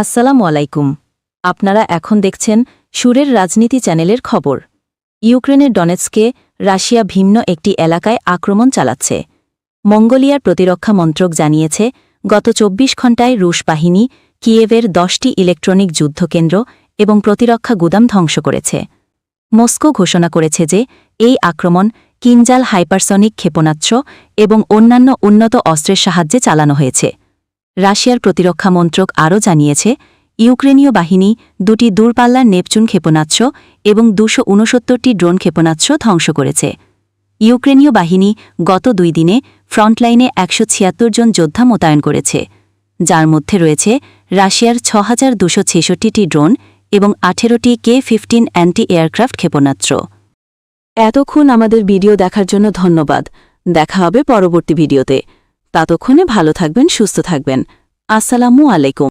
আসসালামু আলাইকুম। আপনারা এখন দেখছেন সুরের রাজনীতি চ্যানেলের খবর। ইউক্রেনের ডনেটসকে রাশিয়া ভিন্ন একটি এলাকায় আক্রমণ চালাচ্ছে। মঙ্গোলিয়ার প্রতিরক্ষা মন্ত্রক জানিয়েছে, গত চব্বিশ ঘণ্টায় রুশ বাহিনী কিয়েভের দশটি ইলেকট্রনিক যুদ্ধকেন্দ্র এবং প্রতিরক্ষা গুদাম ধ্বংস করেছে। মস্কো ঘোষণা করেছে যে, এই আক্রমণ কিনজাল হাইপারসনিক ক্ষেপণাস্ত্র এবং অন্যান্য উন্নত অস্ত্রের সাহায্যে চালানো হয়েছে। রাশিয়ার প্রতিরক্ষা মন্ত্রক আরও জানিয়েছে, ইউক্রেনীয় বাহিনী দুটি দূরপাল্লার নেপচুন ক্ষেপণাস্ত্র এবং দুশো উনসত্তরটি ড্রোন ক্ষেপণাস্ত্র ধ্বংস করেছে। ইউক্রেনীয় বাহিনী গত দুই দিনে ফ্রন্টলাইনে একশো ছিয়াত্তর জন যোদ্ধা মোতায়েন করেছে, যার মধ্যে রয়েছে রাশিয়ার ছ হাজার দুশো ছেষট্টিটি ড্রোন এবং আঠেরোটি কে ফিফটিন অ্যান্টি এয়ারক্রাফট ক্ষেপণাস্ত্র। এতক্ষণ আমাদের ভিডিও দেখার জন্য ধন্যবাদ। দেখা হবে পরবর্তী ভিডিওতে। ততক্ষণে ভালো থাকবেন সুস্থ থাকবেন। আসসালামু আলাইকুম।